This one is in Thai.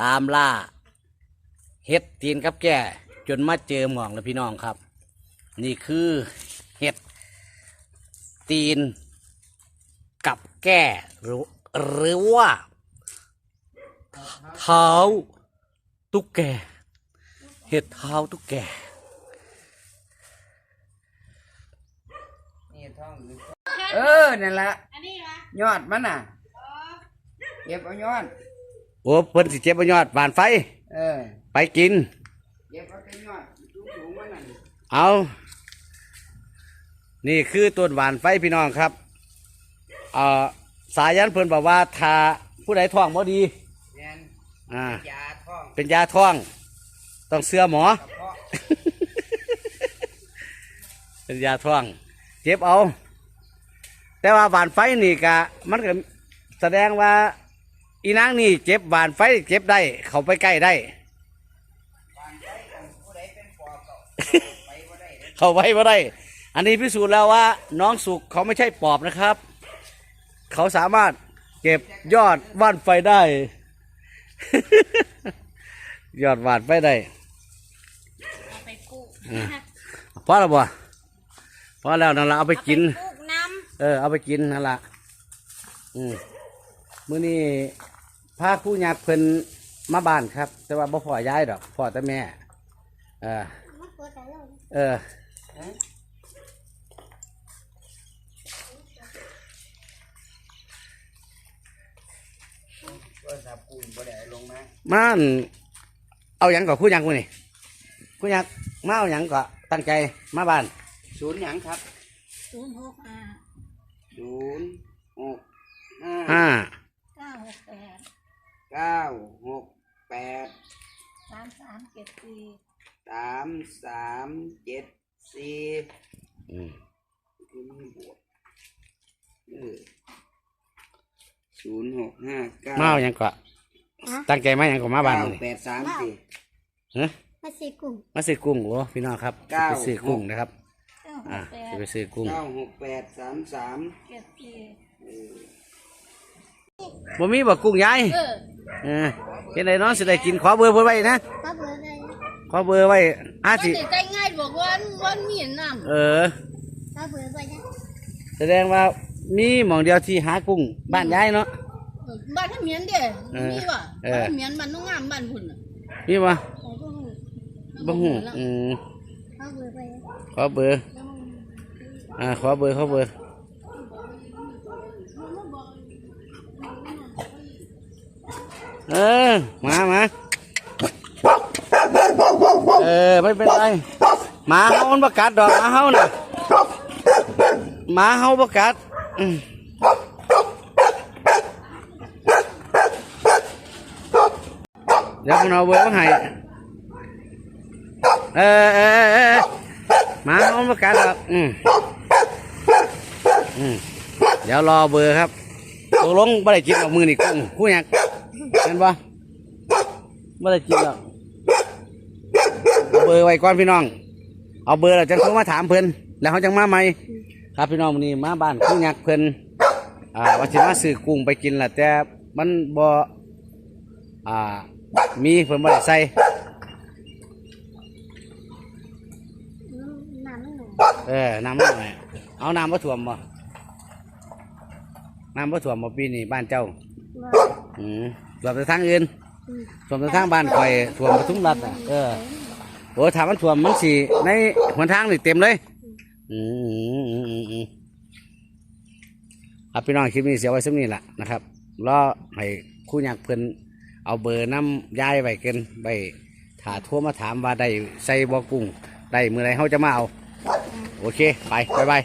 ตามล่าเห็ดตีนกับแก่จนมาเจอหมองแล้วพี่น้องครับ นี่คือเห็ดตีนกับแก่หรือหรือว่าเท้าตุ๊กแก เห็ดเท้าตุ๊กแกนี่ท่องอยู่เออนั่นละอันนี้วะยอดมันน่ะเก็บเอายอด โอ้เพิ่นสิเจ็บบ่ยอดบานไฟ เออไปกิน เก็บเอาแต่ยอดสูงสูงๆมันน่ะเอา นี่คือต้นหวานไฟพี่น้องครับ เอ่อ สายันเพิ่นบอกว่าถ้าผู้ใดท้องบ่ดี แม่นอ่า ยาท่องเป็นยาท้อง ต้องเสื้อหมอ กระเพาะเป็นยาท้อง เจ็บเอา แต่ว่าหวานไฟนี่กะ มันก็แสดงว่า อีนางนี่เจ็บหวานไฟเจ็บได้ เขาไปใกล้ได้บานใจกันผู้ใดเป็นปอบก็ไปบ่ได้เด้อเขาไว้ว่าได้ อันนี้พิสูจน์แล้วว่า น้องสุกเขาไม่ใช่ปอบนะครับ เขาสามารถเก็บยอดว่านไฟได้ ยอดว่านไฟได้เอาไปกู้พอแล้วบ่พอแล้วนั่นละเอาไปกินเอาไปกู้น้เออเอาไปกินนั่นละอืมมื้อนี้ พาคู่ยักษ์เพิ่นมาบ้านครับ แต่ว่าบ่พ่อย้ายดอกพ่อแต่แม่ เออเออโทรศัพท์กูบ่ได้เอาลงมามันเอาหยังก่อคู่ยักษ์มื้อนี้คู่ยักษ์มาเอาหยังก่อตั้งใจมาบ้านศูนย์หยังครับำศูนย์หกห้าศูนย์หกห้า ห้า เก้าหกแปด เก้าหกแปด สามสามเจ็ดสี่ สามสามเจ็ดสี่อืมคือมันบวกเออศูนย์หกห้าเก้ามาเอาหยังก่อตั้งใจมาหยังก่อมาบ้านเก้ามื้อนี้แปดสามสี่ ฮะมาสี่กลุ่มมาซื้อกุ้งโอ้พี่น้องครับเก้า ไปซื้อกุ้งนะครับเก้าหอ่ากแปจะดไปซื้อกุ้งเก้าหกแปดสามสามเจ็ดสี่บ่มีบ่กุ้งยายเออเออเฮ็ดไดน้องสิได้กินขอเบอร์เพิ่นไว้นะถ้าเบอร์ อะไรขอเบอร์ไว้อามันสิจะใจง่ายบอกว่าวันมีน้เออำถ้าเบอร์ไปนะแสดงว่ามีหม่องเดียวที่หากุ้งบ้านยายเนาะบ้านถ้าเมียนเด้เออมีว่ะเออบ้านเมียนบ้านน้องงามบ้านพุ่นน่ะมีบ่ใส่ก็หูบ่ฮู้อืมถ้าเบอร์ไปนะขอเบอร์อ่าขอเบอร์ขอเบอร์เออมามา เออไม่เป็นไรหมาเฮามันประกัดดอกหมาเฮาน่ะหมาเฮาประกัดอืมเดี๋ยวผมเอาเบอร์มาให้เออเออเออหมาเฮาประกัดดอกอืมอืมเดี๋ยวรอเบอร์ครับตกลงไม่ได้กินเอามือนี่กุ้งคู่ยักเห็นปะไม่ได้กินหรอก เอาเบอร์ไว้ก่อนพี่น้อง เอาเบอร์แล้วจังโทรมาถามเพิ่นแล้วเขาจังมาใหม่ครับพี่น้องวันนี้มาบ้านคู่ยักเพิ่นอ่าว่าสิมาซื้อกุ้งไปกินล่ะแต่มันบ่อ่ามีเพิ่นบ่ได้ใส่น้ำไม่หนูเออน้ำมันหน่อยเอาน้ำบ่ท่วมบ่น้ำบ่ท่วมบ่ปีนี้บ้านเจ้าอืมท่วมแต่ทางอื่นท่วมแต่ทางบ้านข่อยท่วมปทุมรัฐอะเออ โอ้ถามมันถ่วมมันสีในหนทางนี่เต็มเลย อืมอืมอืมอืมครับพี่น้องคลิปนี้เสียไว้สักนี้แหละนะครับรอให้คู่ยักเพิ่นเอาเบอร์น้ำย้ายไว้กันไปถ้าโทรมาถามว่าได้ใส่บอกุ้งได้เมื่อไรเขาจะมาเอา โอเค ไปบายบาย